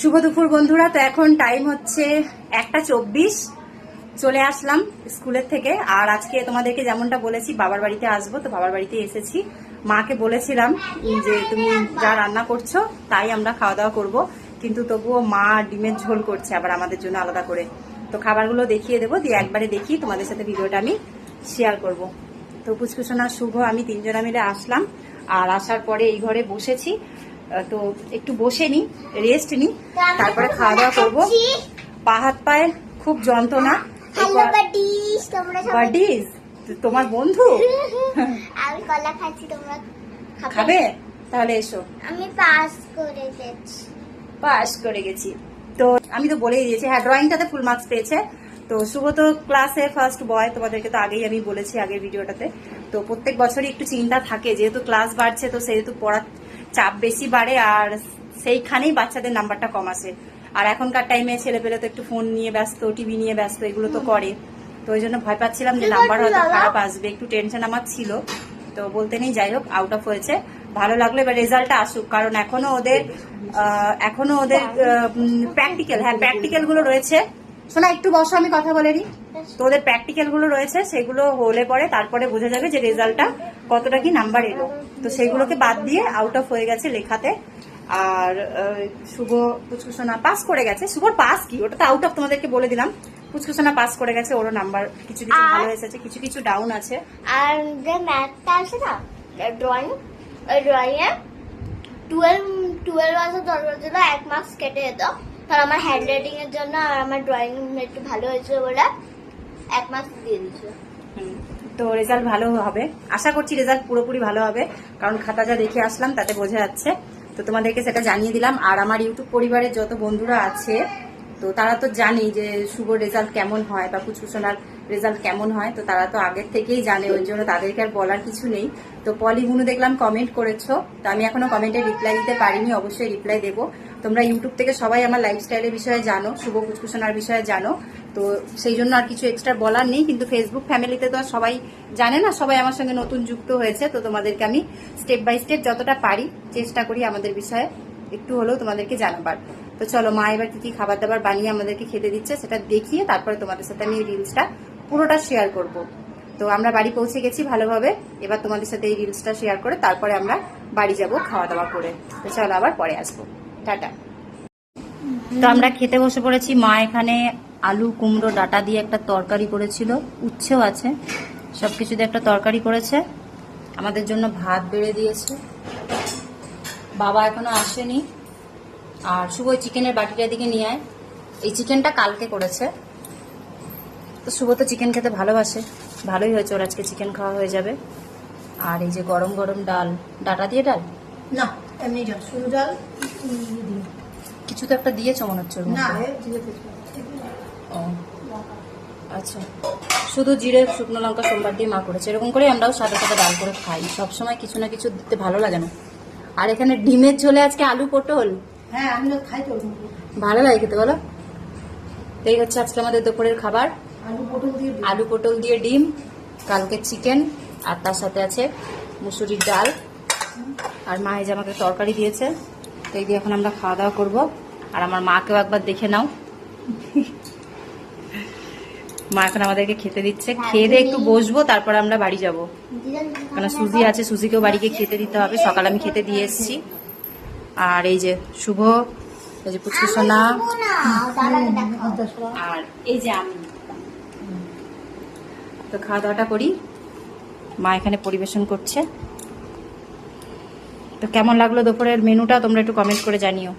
শুভ দুপুর বন্ধুরা। তো এখন টাইম হচ্ছে একটা চব্বিশ। চলে আসলাম স্কুলের থেকে। আর আজকে তোমাদেরকে যেমনটা বলেছি, বাবার বাড়িতে আসব। তো বাবার বাড়িতে এসেছি। মাকে বলেছিলাম যে, তুমি যা রান্না করছ, তাই আমরা খাওয়া দাওয়া করব। কিন্তু তবুও মা ডিমের ঝোল করছে আবার আমাদের জন্য আলাদা করে। তো খাবারগুলো দেখিয়ে দেবো। দিয়ে একবারে দেখি তোমাদের সাথে ভিডিওটা আমি শেয়ার করব। তো পুচকুসোনা, শুভ, আমি তিনজনা মিলে আসলাম। আর আসার পরে এই ঘরে বসেছি। তো একটু বসে নি রেস্ট নি তারপরে খাওয়া দাওয়া করব। পা হাত পায়ে খুব যন্ত্রণা। তোমরা বন্ধু? আমি কলা খাচ্ছি তোমরা খাবে? তাহলে এসো। আমি পাস করে গেছি। পাস করে গেছি। তো আমি তো বলেই দিয়েছি হ্যাঁ ড্রয়িংটাতে ফুল মার্কস পেয়েছে। তো শুভ তো ক্লাসে ফার্স্ট বয় তোমাদেরকে তো আগেই আমি বলেছি আগের ভিডিওটাতে তো প্রত্যেক বছরই একটু চিন্তা থাকে যেহেতু ক্লাস বাড়ছে তো সেহেতু পড়ার চাপ বেশি বাড়ে আর সেইখানেই বাচ্চাদের নাম্বারটা কম আসে। আর এখনকার টাইমে ছেলেপেলে তো একটু ফোন নিয়ে ব্যস্ত টিভি নিয়ে ব্যস্ত এগুলো তো করে। তো ওই জন্য ভয় পাচ্ছিলাম যে নাম্বার হয়তো খারাপ আসবে একটু টেনশন আমার ছিল। তো বলতে নেই যাই হোক আউট অফ হয়েছে। ভালো লাগল এবার রেজাল্টটা আসুক কারণ এখনও ওদের এখনও ওদের প্র্যাকটিক্যাল হ্যাঁ প্র্যাকটিক্যালগুলো রয়েছে। শোনা একটু বসো আমি কথা বলে নিই। তোদের প্র্যাকটিক্যালগুলো রয়েছে সেগুলো হলে পরে তারপরে বোঝা যাবে যে রেজাল্টটা কতটা কি নাম্বার এলো। তো সেইগুলোকে বাদ দিয়ে আউট অফ হয়ে গেছে লেখাতে। আর শুভ পুচকুসোনা পাস করে গেছে। শুভর পাস কি? ওটা তো আউট অফ তোমাদেরকে বলে দিলাম। পুচকুসোনা পাস করে গেছে ওরও নাম্বার কিছু কিছু ভালো এসেছে কিছু কিছু ডাউন আছে। আর যে ম্যাথটা আছে না ড্রয়িং ওই ড্রয়িং এ টুয়েলভ টুয়েলভ আছে দশ বছর এক মার্কস কেটে যেত। কারণ আমার হ্যান্ড রাইটিং এর জন্য আর আমার ড্রয়িং একটু ভালো হয়েছিল বলে এক মার্কস দিয়ে দিয়েছিল তো রেজাল্ট ভালো হবে। আশা করছি রেজাল্ট পুরোপুরি ভালো হবে। কারণ খাতা যা দেখে আসলাম তাতে বোঝা যাচ্ছে। তো তোমাদেরকে সেটা জানিয়ে দিলাম। আর আমার ইউটিউব পরিবারের যত বন্ধুরা আছে, তো তারা তো জানে যে শুভ রেজাল্ট কেমন হয় বা কুচকুচনার রেজাল্ট কেমন হয়। তো তারা তো আগের থেকেই জানে, ওই জন্য তাদেরকে আর বলার কিছু নেই। তো পলি বুনু দেখলাম কমেন্ট করেছ। তো আমি এখনও কমেন্টে রিপ্লাই দিতে পারিনি। অবশ্যই রিপ্লাই দেবো। তোমরা ইউটিউব থেকে সবাই আমার লাইফস্টাইলের বিষয়ে জানো, শুভ কুচকুচনার বিষয়ে জানো। তো সেই জন্য আর কিছু এক্সট্রা বলার নেই, কিন্তু ফেসবুক ফ্যামিলিতে তো সবাই জানে না, সবাই আমার সঙ্গে নতুন যুক্ত হয়েছে, তো তোমাদেরকে আমি স্টেপ বাই স্টেপ যতটা পারি চেষ্টা করি আমাদের বিষয়ে একটু হলেও তোমাদেরকে জানাবার। তো চলো, মা এবার কি কি খাবার দাবার বানিয়ে আমাদেরকে খেতে দিচ্ছে সেটা দেখিয়ে তারপরে তোমাদের সাথে আমি এই রিলসটা পুরোটা শেয়ার করব। তো আমরা বাড়ি পৌঁছে গেছি ভালোভাবে, এবার তোমাদের সাথে এই রিলসটা শেয়ার করে তারপরে আমরা বাড়ি যাব খাওয়া দাওয়া করে। তো চলো আবার পরে আসব। টাটা তো আমরা খেতে বসে পড়েছি। মা এখানে আলু, কুমড়ো, ডাটা দিয়ে একটা তরকারি করেছিল। উচ্ছেও আছে। সব কিছু দিয়ে একটা তরকারি করেছে। আমাদের জন্য ভাত বেড়ে দিয়েছে। বাবা এখনও আসেনি। আর শুভ চিকেনের বাটিটা দিকে নিয়ে আয়। এই চিকেনটা কালকে করেছে। তো শুভ তো চিকেন খেতে ভালোবাসে। ভালোই হয়েছে। ওর আজকে চিকেন খাওয়া হয়ে যাবে। আর এই যে গরম গরম ডাল। ডাটা দিয়ে ডাল? না। এমনি জল শুধু জল কিছু তো একটা দিয়েছ মনে হচ্ছে না। ও আচ্ছা। শুধু জিরে শুকনো লঙ্কা সোমবার দিয়ে মা করেছে। এরকম করে আমরাও সাথে সাথে ডাল করে খাই। সবসময় কিছু না কিছু দিতে ভালো লাগে না। আর এখানে ডিমের ঝোলে আজকে আলু পটল? হ্যাঁ আমি তো খাই তো ভালো লাগে খেতে বলো? এই হচ্ছে আজকে আমাদের দুপুরের খাবার। আলু পটল দিয়ে আলু পটল দিয়ে ডিম কালকে চিকেন আর তার সাথে আছে মুসুরির ডাল। আর মা এই যে আমাকে তরকারি দিয়েছে তো এই দিয়ে এখন আমরা খাওয়া দাওয়া করব। আর আমার মাকেও একবার দেখে নাও। মা এখন আমাদেরকে খেতে দিচ্ছে। খেয়ে দিয়ে একটু বসবো তারপর আমরা বাড়ি যাব। কারণ সুজি আছে সুজিকেও বাড়িকে খেতে দিতে হবে। সকালে আমি খেতে দিয়ে এসেছি। আর এই যে শুভ এই যে পুচকু সোনা। আর এই যে আমি। তো খাওয়া দাওয়াটা করি। মা এখানে পরিবেশন করছে। তো কেমন লাগল দুপুরের মেনুটা তোমরা একটু কমেন্ট করে জানিও।